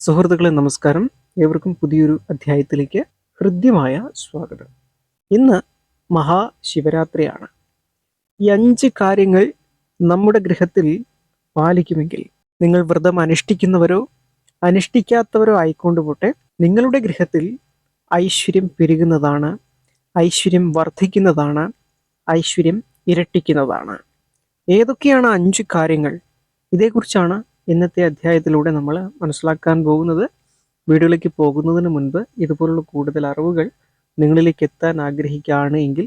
സുഹൃത്തുക്കളെ നമസ്കാരം. ഏവർക്കും പുതിയൊരു അധ്യായത്തിലേക്ക് ഹൃദ്യമായ സ്വാഗതം. ഇന്ന് മഹാശിവരാത്രിയാണ്. ഈ അഞ്ച് കാര്യങ്ങൾ നമ്മുടെ ഗൃഹത്തിൽ പാലിക്കുമെങ്കിൽ നിങ്ങൾ വ്രതം അനുഷ്ഠിക്കുന്നവരോ അനുഷ്ഠിക്കാത്തവരോ ആയിക്കൊണ്ട് പോട്ടെ നിങ്ങളുടെ ഗൃഹത്തിൽ ഐശ്വര്യം പെരുകുന്നതാണ് ഐശ്വര്യം വർദ്ധിക്കുന്നതാണ് ഐശ്വര്യം ഇരട്ടിക്കുന്നതാണ്. ഏതൊക്കെയാണ് അഞ്ച് കാര്യങ്ങൾ? ഇതേക്കുറിച്ചാണ് ഇന്നത്തെ അധ്യായത്തിലൂടെ നമ്മൾ മനസ്സിലാക്കാൻ പോകുന്നത് വീഡിയോയിലേക്ക് പോകുന്നതിന് മുൻപ് ഇതുപോലുള്ള കൂടുതൽ അറിവുകൾ നിങ്ങളിലേക്ക് എത്താൻ ആഗ്രഹിക്കുകയാണ് എങ്കിൽ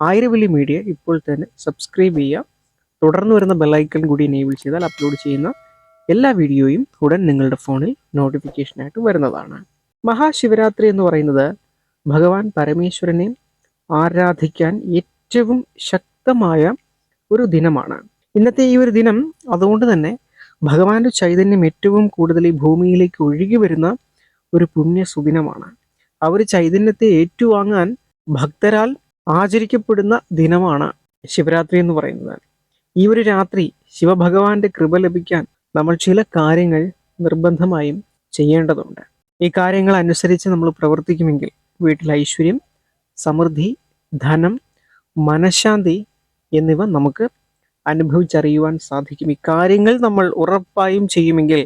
ആയിരവലി മീഡിയ ഇപ്പോൾ തന്നെ സബ്സ്ക്രൈബ് ചെയ്യുക. തുടർന്ന് വരുന്ന ബെല്ലൈക്കൺ കൂടി എനേബിൾ ചെയ്താൽ അപ്ലോഡ് ചെയ്യുന്ന എല്ലാ വീഡിയോയും ഉടൻ നിങ്ങളുടെ ഫോണിൽ നോട്ടിഫിക്കേഷനായിട്ട് വരുന്നതാണ്. മഹാശിവരാത്രി എന്ന് പറയുന്നത് ഭഗവാൻ പരമേശ്വരനെ ആരാധിക്കാൻ ഏറ്റവും ശക്തമായ ഒരു ദിനമാണ്. ഇന്നത്തെ ഈ ഒരു ദിനം അതുകൊണ്ട് തന്നെ ഭഗവാന്റെ ചൈതന്യം ഏറ്റവും കൂടുതൽ ഈ ഭൂമിയിലേക്ക് ഒഴുകി വരുന്ന ഒരു പുണ്യ സുദിനമാണ്. ആ ഒരു ചൈതന്യത്തെ ഏറ്റുവാങ്ങാൻ ഭക്തരാൽ ആചരിക്കപ്പെടുന്ന ദിനമാണ് ശിവരാത്രി എന്ന് പറയുന്നത്. ഈ ഒരു രാത്രി ശിവഭഗവാന്റെ കൃപ ലഭിക്കാൻ നമ്മൾ ചില കാര്യങ്ങൾ നിർബന്ധമായും ചെയ്യേണ്ടതുണ്ട്. ഈ കാര്യങ്ങൾ അനുസരിച്ച് നമ്മൾ പ്രവർത്തിക്കുമെങ്കിൽ വീട്ടിൽ ഐശ്വര്യം സമൃദ്ധി ധനം മനഃശാന്തി എന്നിവ നമുക്ക് അനുഭവിച്ചറിയുവാൻ സാധിക്കും. ഇക്കാര്യങ്ങൾ നമ്മൾ ഉറപ്പായും ചെയ്യുമെങ്കിൽ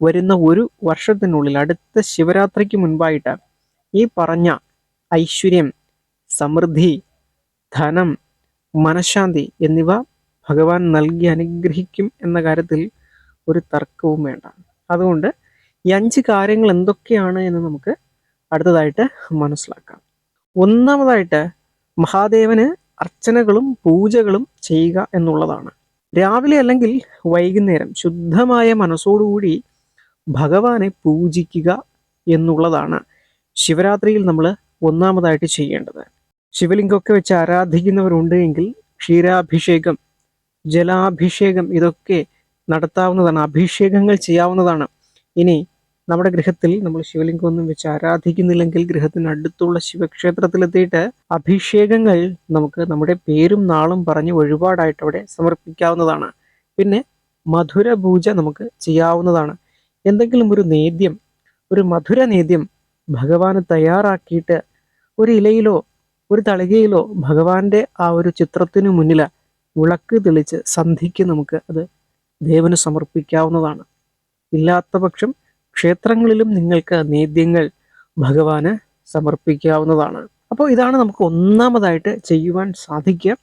വരുന്ന ഒരു വർഷത്തിനുള്ളിൽ അടുത്ത ശിവരാത്രിക്ക് മുൻപായിട്ട് ഈ പറഞ്ഞ ഐശ്വര്യം സമൃദ്ധി ധനം മനഃശാന്തി എന്നിവ ഭഗവാൻ നൽകി അനുഗ്രഹിക്കും എന്ന കാര്യത്തിൽ ഒരു തർക്കവും വേണ്ട. അതുകൊണ്ട് ഈ അഞ്ച് കാര്യങ്ങൾ എന്തൊക്കെയാണ് എന്ന് നമുക്ക് അടുത്തതായിട്ട് മനസ്സിലാക്കാം. ഒന്നാമതായിട്ട് മഹാദേവന് അർച്ചനകളും പൂജകളും ചെയ്യുക എന്നുള്ളതാണ്. രാവിലെ അല്ലെങ്കിൽ വൈകുന്നേരം ശുദ്ധമായ മനസ്സോടുകൂടി ഭഗവാനെ പൂജിക്കുക എന്നുള്ളതാണ് ശിവരാത്രിയിൽ നമ്മൾ ഒന്നാമതായിട്ട് ചെയ്യേണ്ടത്. ശിവലിംഗമൊക്കെ വെച്ച് ആരാധിക്കുന്നവരുണ്ട് എങ്കിൽ ക്ഷീരാഭിഷേകം ജലാഭിഷേകം ഇതൊക്കെ നടത്താവുന്നതാണ് അഭിഷേകങ്ങൾ ചെയ്യാവുന്നതാണ്. ഇനി നമ്മുടെ ഗൃഹത്തിൽ നമ്മൾ ശിവലിംഗം ഒന്നും വെച്ച് ആരാധിക്കുന്നില്ലെങ്കിൽ ഗൃഹത്തിന് അടുത്തുള്ള ശിവക്ഷേത്രത്തിലെത്തിയിട്ട് അഭിഷേകങ്ങൾ നമുക്ക് നമ്മുടെ പേരും നാളും പറഞ്ഞ് വഴിപാടായിട്ട് അവിടെ സമർപ്പിക്കാവുന്നതാണ്. പിന്നെ മധുര പൂജ നമുക്ക് ചെയ്യാവുന്നതാണ്. എന്തെങ്കിലും ഒരു നേദ്യം ഒരു മധുര നേദ്യം ഭഗവാന് തയ്യാറാക്കിയിട്ട് ഒരു ഇലയിലോ ഒരു തളികയിലോ ഭഗവാന്റെ ആ ഒരു ചിത്രത്തിനു മുന്നിൽ വിളക്ക് തെളിച്ച് സന്ധിക്ക് നമുക്ക് അത് ദേവന് സമർപ്പിക്കാവുന്നതാണ്. ഇല്ലാത്ത പക്ഷം ക്ഷേത്രങ്ങളിലും നിങ്ങൾക്ക് നേദ്യങ്ങൾ ഭഗവാന് സമർപ്പിക്കാവുന്നതാണ്. അപ്പോൾ ഇതാണ് നമുക്ക് ഒന്നാമതായിട്ട് ചെയ്യുവാൻ സാധിക്കുക.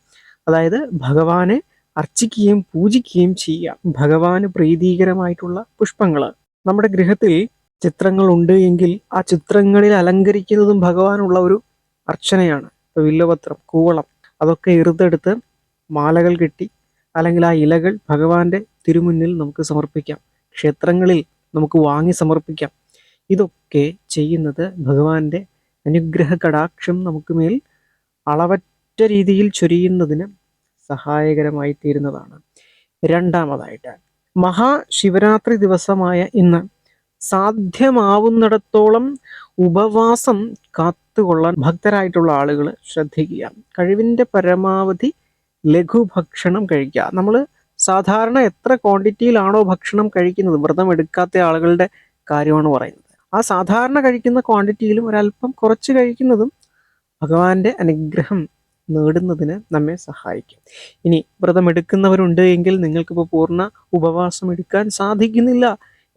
അതായത് ഭഗവാനെ അർച്ചിക്കുകയും പൂജിക്കുകയും ചെയ്യുക. ഭഗവാന് പ്രീതികരമായിട്ടുള്ള പുഷ്പങ്ങൾ നമ്മുടെ ഗൃഹത്തിൽ ചിത്രങ്ങൾ ഉണ്ട് എങ്കിൽ ആ ചിത്രങ്ങളിൽ അലങ്കരിക്കുന്നതും ഭഗവാനുള്ള ഒരു അർച്ചനയാണ്. ഇപ്പോൾ വില്ലപത്രം കൂവളം അതൊക്കെ ഇറുതെടുത്ത് മാലകൾ കെട്ടി അല്ലെങ്കിൽ ആ ഇലകൾ ഭഗവാന്റെ തിരുമുന്നിൽ നമുക്ക് സമർപ്പിക്കാം. ക്ഷേത്രങ്ങളിൽ നമുക്ക് വാങ്ങി സമർപ്പിക്കാം. ഇതൊക്കെ ചെയ്യുന്നത് ഭഗവാന്റെ അനുഗ്രഹ കടാക്ഷം നമുക്ക് മേൽ അളവറ്റ രീതിയിൽ ചൊരിയുന്നതിന് സഹായകരമായി തീരുന്നതാണ്. രണ്ടാമതായിട്ട് മഹാശിവരാത്രി ദിവസമായ ഇന്ന് സാധ്യമാവുന്നിടത്തോളം ഉപവാസം കാത്തുകൊള്ളാൻ ഭക്തരായിട്ടുള്ള ആളുകൾ ശ്രദ്ധിക്കുക. കഴിവിന്റെ പരമാവധി ലഘുഭക്ഷണം കഴിക്കുക. നമ്മൾ സാധാരണ എത്ര ക്വാണ്ടിറ്റിയിലാണോ ഭക്ഷണം കഴിക്കുന്നത്? വ്രതം എടുക്കാത്ത ആളുകളുടെ കാര്യമാണ് പറയുന്നത്. ആ സാധാരണ കഴിക്കുന്ന ക്വാണ്ടിറ്റിയിലും ഒരല്പം കുറച്ച് കഴിക്കുന്നതും ഭഗവാന്റെ അനുഗ്രഹം നേടുന്നതിന് നമ്മെ സഹായിക്കും. ഇനി വ്രതം എടുക്കുന്നവരുണ്ട് എങ്കിൽ നിങ്ങൾക്കിപ്പോൾ പൂർണ ഉപവാസം എടുക്കാൻ സാധിക്കുന്നില്ല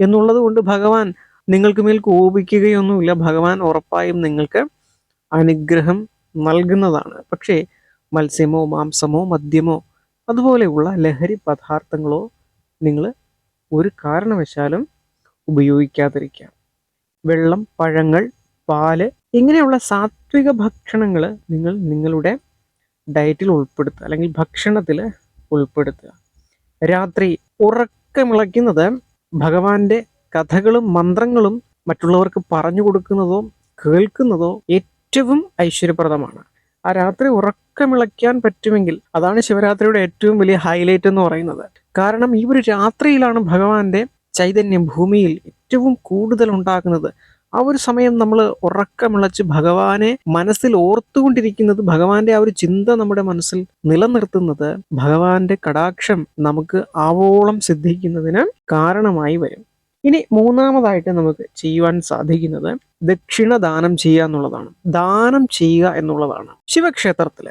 എന്നുള്ളത് കൊണ്ട് ഭഗവാൻ നിങ്ങൾക്ക് മേൽ കോപിക്കുകയൊന്നുമില്ല. ഭഗവാൻ ഉറപ്പായും നിങ്ങൾക്ക് അനുഗ്രഹം നൽകുന്നതാണ്. പക്ഷേ മത്സ്യമോ മാംസമോ മദ്യമോ അതുപോലെയുള്ള ലഹരി പദാർത്ഥങ്ങളോ നിങ്ങൾ ഒരു കാരണവശാലും ഉപയോഗിക്കാതിരിക്കുക. വെള്ളം പഴങ്ങൾ പാൽ ഇങ്ങനെയുള്ള സാത്വിക ഭക്ഷണങ്ങൾ നിങ്ങൾ നിങ്ങളുടെ ഡയറ്റിൽ ഉൾപ്പെടുത്തുക അല്ലെങ്കിൽ ഭക്ഷണത്തിൽ ഉൾപ്പെടുത്തുക. രാത്രി ഉറക്കമിളയ്ക്കുന്നത് ഭഗവാന്റെ കഥകളും മന്ത്രങ്ങളും മറ്റുള്ളവർക്ക് പറഞ്ഞു കൊടുക്കുന്നതോ കേൾക്കുന്നതോ ഏറ്റവും ഐശ്വര്യപ്രദമാണ്. ആ രാത്രി ഉറക്കമിളയ്ക്കാൻ പറ്റുമെങ്കിൽ അതാണ് ശിവരാത്രിയുടെ ഏറ്റവും വലിയ ഹൈലൈറ്റ് എന്ന് പറയുന്നത്. കാരണം ഈ ഒരു രാത്രിയിലാണ് ഭഗവാന്റെ ചൈതന്യം ഭൂമിയിൽ ഏറ്റവും കൂടുതൽ ഉണ്ടാകുന്നത്. ആ ഒരു സമയം നമ്മൾ ഉറക്കമിളച്ച് ഭഗവാനെ മനസ്സിൽ ഓർത്തുകൊണ്ടിരിക്കുന്നത് ഭഗവാന്റെ ആ ഒരു ചിന്ത നമ്മുടെ മനസ്സിൽ നിലനിർത്തുന്നത് ഭഗവാന്റെ കടാക്ഷം നമുക്ക് ആവോളം സിദ്ധിക്കുന്നതിന് കാരണമായി വരും. ഇനി മൂന്നാമതായിട്ട് നമുക്ക് ചെയ്യുവാൻ സാധിക്കുന്നത് ദക്ഷിണ ദാനം ചെയ്യുക എന്നുള്ളതാണ്. ദാനം ചെയ്യുക എന്നുള്ളതാണ് ശിവക്ഷേത്രത്തിൽ.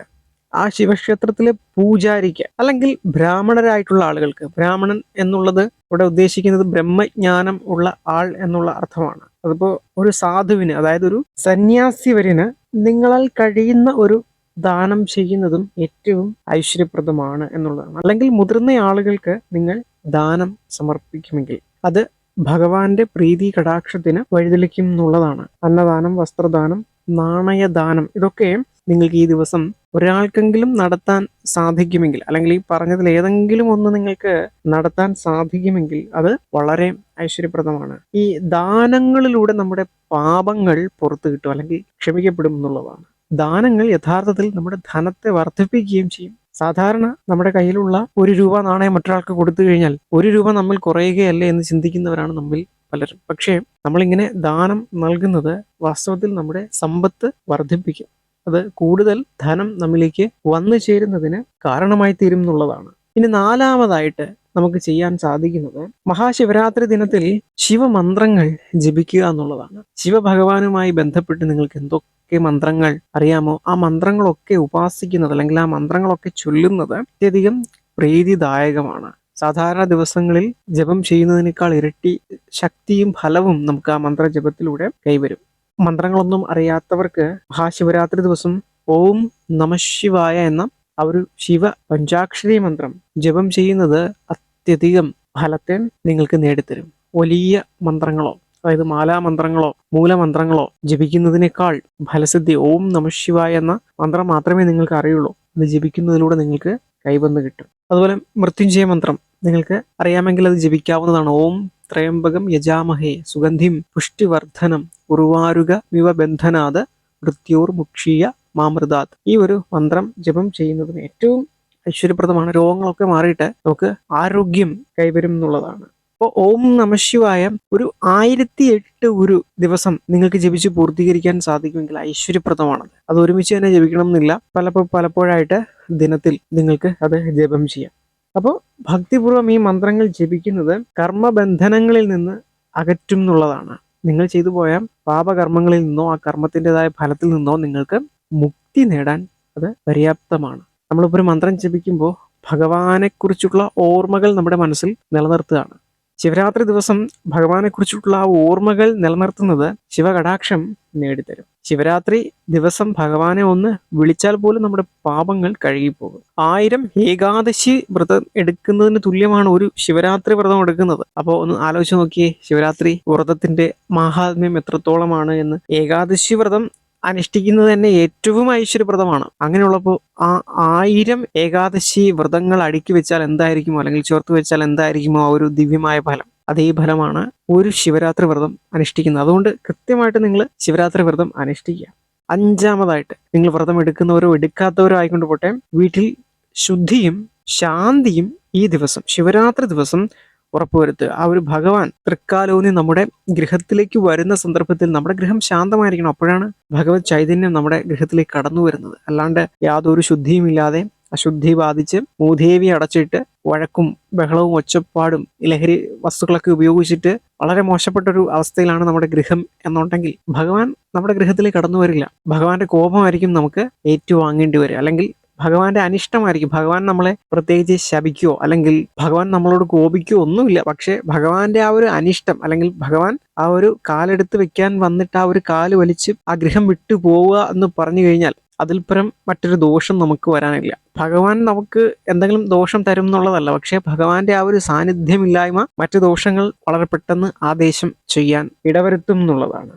ആ ശിവക്ഷേത്രത്തിലെ പൂജാരിക്ക് അല്ലെങ്കിൽ ബ്രാഹ്മണരായിട്ടുള്ള ആളുകൾക്ക്. ബ്രാഹ്മണൻ എന്നുള്ളത് ഇവിടെ ഉദ്ദേശിക്കുന്നത് ബ്രഹ്മജ്ഞാനം ഉള്ള ആൾ എന്നുള്ള അർത്ഥമാണ്. അതിപ്പോ ഒരു സാധുവിന് അതായത് ഒരു സന്യാസിവരിന് നിങ്ങളാൽ കഴിയുന്ന ഒരു ദാനം ചെയ്യുന്നതും ഏറ്റവും ഐശ്വര്യപ്രദമാണ് എന്നുള്ളതാണ്. അല്ലെങ്കിൽ മുതിർന്ന ആളുകൾക്ക് നിങ്ങൾ ദാനം സമർപ്പിക്കുമെങ്കിൽ അത് ഭഗവാന്റെ പ്രീതി കടാക്ഷത്തിന് വഴിതെളിക്കും എന്നുള്ളതാണ്. അന്നദാനം വസ്ത്രദാനം നാണയദാനം ഇതൊക്കെ നിങ്ങൾക്ക് ഈ ദിവസം ഒരാൾക്കെങ്കിലും നടത്താൻ സാധിക്കുമെങ്കിൽ അല്ലെങ്കിൽ ഈ പറഞ്ഞതിൽ ഏതെങ്കിലും ഒന്ന് നിങ്ങൾക്ക് നടത്താൻ സാധിക്കുമെങ്കിൽ അത് വളരെ ഐശ്വര്യപ്രദമാണ്. ഈ ദാനങ്ങളിലൂടെ നമ്മുടെ പാപങ്ങൾ പുറത്തു കിട്ടും അല്ലെങ്കിൽ ക്ഷമിക്കപ്പെടും എന്നുള്ളതാണ്. ദാനങ്ങൾ യഥാർത്ഥത്തിൽ നമ്മുടെ ധനത്തെ വർദ്ധിപ്പിക്കുകയും ചെയ്യും. സാധാരണ നമ്മുടെ കയ്യിലുള്ള ഒരു രൂപ നാണയം മറ്റൊരാൾക്ക് കൊടുത്തു കഴിഞ്ഞാൽ ഒരു രൂപ നമ്മൾ കുറയുകയല്ലേ എന്ന് ചിന്തിക്കുന്നവരാണ് നമ്മിൽ പലരും. പക്ഷേ നമ്മളിങ്ങനെ ദാനം നൽകുന്നത് വാസ്തവത്തിൽ നമ്മുടെ സമ്പത്ത് വർദ്ധിപ്പിക്കും. അത് കൂടുതൽ ധനം നമ്മിലേക്ക് വന്നു ചേരുന്നതിന് കാരണമായി തീരും എന്നുള്ളതാണ്. ഇനി നാലാമതായിട്ട് നമുക്ക് ചെയ്യാൻ സാധിക്കുന്നത് മഹാശിവരാത്രി ദിനത്തിൽ ശിവമന്ത്രങ്ങൾ ജപിക്കുക എന്നുള്ളതാണ്. ശിവഭഗവാനുമായി ബന്ധപ്പെട്ട് നിങ്ങൾക്ക് എന്തൊക്കെ മന്ത്രങ്ങൾ അറിയാമോ? ആ മന്ത്രങ്ങളൊക്കെ ഉപാസിക്കുന്നത് അല്ലെങ്കിൽ ആ മന്ത്രങ്ങളൊക്കെ ചൊല്ലുന്നത് അത്യധികം പ്രീതിദായകമാണ്. സാധാരണ ദിവസങ്ങളിൽ ജപം ചെയ്യുന്നതിനേക്കാൾ ഇരട്ടി ശക്തിയും ഫലവും നമുക്ക് ആ മന്ത്രജപത്തിലൂടെ കൈവരും. മന്ത്രങ്ങളൊന്നും അറിയാത്തവർക്ക് മഹാശിവരാത്രി ദിവസം ഓം നമശിവായ എന്ന ആ ഒരു ശിവ പഞ്ചാക്ഷരി മന്ത്രം ജപം ചെയ്യുന്നത് അത്യധികം ഫലത്തെ നിങ്ങൾക്ക് നേടിത്തരും. വലിയ മന്ത്രങ്ങളോ അതായത് മാലാമന്ത്രങ്ങളോ മൂലമന്ത്രങ്ങളോ ജപിക്കുന്നതിനേക്കാൾ ഫലസിദ്ധി ഓം നമശിവായ എന്ന മന്ത്രം മാത്രമേ നിങ്ങൾക്ക് അറിയുള്ളൂ. അത് ജപിക്കുന്നതിലൂടെ നിങ്ങൾക്ക് കൈവന്ന് കിട്ടും. അതുപോലെ മൃത്യുഞ്ജയ മന്ത്രം നിങ്ങൾക്ക് അറിയാമെങ്കിൽ അത് ജപിക്കാവുന്നതാണ്. ഓം ത്രയംബകം യജാമഹേ സുഗന്ധിം പുഷ്ടിവർദ്ധനം ഉറുവാരുക മിവ ബന്ധനാത് മൃത്യോർ മുക്ഷീയ മാമൃതാത്. ഈ ഒരു മന്ത്രം ജപം ചെയ്യുന്നതിന് ഏറ്റവും ഐശ്വര്യപ്രദമാണ്. രോഗങ്ങളൊക്കെ മാറിയിട്ട് നമുക്ക് ആരോഗ്യം കൈവരും എന്നുള്ളതാണ്. അപ്പോൾ ഓം നമശിവായ ഒരു ആയിരത്തി എട്ട് ഒരു ദിവസം നിങ്ങൾക്ക് ജപിച്ച് പൂർത്തീകരിക്കാൻ സാധിക്കുമെങ്കിൽ ഐശ്വര്യപ്രദമാണത്. അത് ഒരുമിച്ച് തന്നെ ജപിക്കണം എന്നില്ല പലപ്പോ പലപ്പോഴായിട്ട് ദിനത്തിൽ നിങ്ങൾക്ക് അത് ജപം ചെയ്യാം. അപ്പോൾ ഭക്തിപൂർവം ഈ മന്ത്രങ്ങൾ ജപിക്കുന്നത് കർമ്മബന്ധനങ്ങളിൽ നിന്ന് അകറ്റും എന്നുള്ളതാണ്. നിങ്ങൾ ചെയ്തു പോയ പാപകർമ്മങ്ങളിൽ നിന്നോ ആ കർമ്മത്തിന്റെതായ ഫലത്തിൽ നിന്നോ നിങ്ങൾക്ക് മുക്തി നേടാൻ അത് പര്യാപ്തമാണ്. നമ്മളിപ്പോൾ ഒരു മന്ത്രം ജപിക്കുമ്പോൾ ഭഗവാനെക്കുറിച്ചുള്ള ഓർമ്മകൾ നമ്മുടെ മനസ്സിൽ നിലനിർത്തുകയാണ്. ശിവരാത്രി ദിവസം ഭഗവാനെക്കുറിച്ചുള്ള ആ ഓർമ്മകൾ നിലനിർത്തുന്നത് ശിവകടാക്ഷം നേടിത്തരും. ശിവരാത്രി ദിവസം ഭഗവാനെ ഒന്ന് വിളിച്ചാൽ പോലും നമ്മുടെ പാപങ്ങൾ കഴുകിപ്പോകും. ആയിരം ഏകാദശി വ്രതം എടുക്കുന്നതിന് തുല്യമാണ് ഒരു ശിവരാത്രി വ്രതം എടുക്കുന്നത്. അപ്പോൾ ഒന്ന് ആലോചിച്ച് നോക്കിയേ ശിവരാത്രി വ്രതത്തിന്റെ മഹാത്മ്യം എത്രത്തോളമാണ് എന്ന്. ഏകാദശി വ്രതം അനുഷ്ഠിക്കുന്നത് തന്നെ ഏറ്റവും ഐശ്വര്യപ്രദമാണ്. അങ്ങനെയുള്ളപ്പോൾ ആ ആയിരം ഏകാദശി വ്രതങ്ങൾ അടുക്കി വെച്ചാൽ എന്തായിരിക്കുമോ? അല്ലെങ്കിൽ ചേർത്ത് വെച്ചാൽ എന്തായിരിക്കുമോ ആ ഒരു ദിവ്യമായ ഫലം? അതേ ഫലമാണ് ഒരു ശിവരാത്രി വ്രതം അനുഷ്ഠിക്കുന്നത്. അതുകൊണ്ട് കൃത്യമായിട്ട് നിങ്ങൾ ശിവരാത്രി വ്രതം അനുഷ്ഠിക്കുക. അഞ്ചാമതായിട്ട് നിങ്ങൾ വ്രതം എടുക്കുന്നവരോ എടുക്കാത്തവരോ ആയിക്കൊണ്ട് പോട്ടെ വീട്ടിൽ ശുദ്ധിയും ശാന്തിയും ഈ ദിവസം ശിവരാത്രി ദിവസം ഉറപ്പുവരുത്തുക. ആ ഒരു ഭഗവാൻ തൃക്കാലോന്നി നമ്മുടെ ഗൃഹത്തിലേക്ക് വരുന്ന സന്ദർഭത്തിൽ നമ്മുടെ ഗൃഹം ശാന്തമായിരിക്കണം. അപ്പോഴാണ് ഭഗവത് ചൈതന്യം നമ്മുടെ ഗൃഹത്തിലേക്ക് കടന്നു വരുന്നത് അല്ലാണ്ട് യാതൊരു ശുദ്ധിയും ഇല്ലാതെ അശുദ്ധി ബാധിച്ച് മൂദേവി അടച്ചിട്ട് വഴക്കും ബഹളവും ഒച്ചപ്പാടും ലഹരി വസ്തുക്കളൊക്കെ ഉപയോഗിച്ചിട്ട് വളരെ മോശപ്പെട്ടൊരു അവസ്ഥയിലാണ് നമ്മുടെ ഗൃഹം എന്നുണ്ടെങ്കിൽ ഭഗവാൻ നമ്മുടെ ഗൃഹത്തിലേക്ക് കടന്നു വരില്ല. ഭഗവാന്റെ കോപമായിരിക്കും നമുക്ക് ഏറ്റുവാങ്ങേണ്ടി വരിക. അല്ലെങ്കിൽ ഭഗവാന്റെ അനിഷ്ടമായിരിക്കും. ഭഗവാൻ നമ്മളെ പ്രത്യേകിച്ച് ശപിക്കുകയോ അല്ലെങ്കിൽ ഭഗവാൻ നമ്മളോട് കോപിക്കുകയോ ഒന്നുമില്ല. പക്ഷെ ഭഗവാന്റെ ആ ഒരു അനിഷ്ടം അല്ലെങ്കിൽ ഭഗവാൻ ആ ഒരു കാലെടുത്ത് വെക്കാൻ വന്നിട്ട് ആ ഒരു കാൽ വലിച്ച് ആ ഗൃഹം വിട്ടു പോവുക എന്ന് പറഞ്ഞു കഴിഞ്ഞാൽ അതിൽ പരം മറ്റൊരു ദോഷം നമുക്ക് വരാനില്ല. ഭഗവാൻ നമുക്ക് എന്തെങ്കിലും ദോഷം തരും എന്നുള്ളതല്ല. പക്ഷേ ഭഗവാന്റെ ആ ഒരു സാന്നിധ്യമില്ലായ്മ മറ്റു ദോഷങ്ങൾ വളരെ പെട്ടെന്ന് ആദേശം ചെയ്യാൻ ഇടവരുത്തും എന്നുള്ളതാണ്.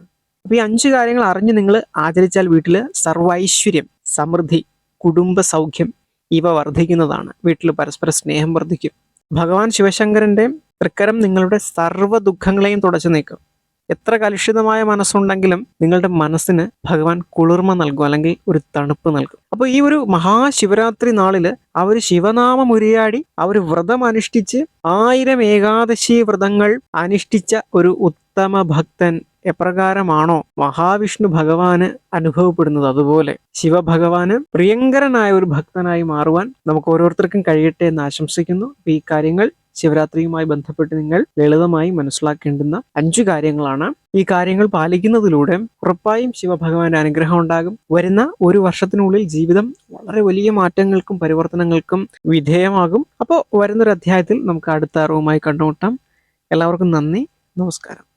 അപ്പൊ ഈ അഞ്ച് കാര്യങ്ങൾ അറിഞ്ഞ് നിങ്ങൾ ആചരിച്ചാൽ വീട്ടിൽ സർവൈശ്വര്യം സമൃദ്ധി കുടുംബ സൗഖ്യം ഇവ വർദ്ധിക്കുന്നതാണ്. വീട്ടിൽ പരസ്പര സ്നേഹം വർദ്ധിക്കും. ഭഗവാൻ ശിവശങ്കരന്റെ തൃക്കരം നിങ്ങളുടെ സർവ ദുഃഖങ്ങളെയും തുടച്ചു നീക്കും. എത്ര കലുഷിതമായ മനസ്സുണ്ടെങ്കിലും നിങ്ങളുടെ മനസ്സിന് ഭഗവാൻ കുളിർമ നൽകും അല്ലെങ്കിൽ ഒരു തണുപ്പ് നൽകും. അപ്പോൾ ഈ ഒരു മഹാശിവരാത്രി ആ ഒരു ശിവനാമം ഉരിയാടി ഒരു വ്രതം അനുഷ്ഠിച്ച് ആയിരം ഏകാദശി വ്രതങ്ങൾ അനുഷ്ഠിച്ച ഒരു ഉത്തമ ഭക്തൻ എപ്രകാരമാണോ മഹാവിഷ്ണു ഭഗവാന് അനുഭവപ്പെടുന്നത്? അതുപോലെ ശിവഭഗവാന് പ്രിയങ്കരനായ ഒരു ഭക്തനായി മാറുവാൻ നമുക്ക് ഓരോരുത്തർക്കും കഴിയട്ടെ എന്ന് ആശംസിക്കുന്നു. ഈ കാര്യങ്ങൾ ശിവരാത്രിയുമായി ബന്ധപ്പെട്ട് നിങ്ങൾ ലളിതമായി മനസ്സിലാക്കേണ്ടുന്ന അഞ്ചു കാര്യങ്ങളാണ്. ഈ കാര്യങ്ങൾ പാലിക്കുന്നതിലൂടെ ഉറപ്പായും ശിവഭഗവാന്റെ അനുഗ്രഹം ഉണ്ടാകും. വരുന്ന ഒരു വർഷത്തിനുള്ളിൽ ജീവിതം വളരെ വലിയ മാറ്റങ്ങൾക്കും പരിവർത്തനങ്ങൾക്കും വിധേയമാകും. അപ്പോൾ വരുന്നൊരു അധ്യായത്തിൽ നമുക്ക് അടുത്ത അറിവുമായി കണ്ടുമുട്ടാം. എല്ലാവർക്കും നന്ദി. നമസ്കാരം.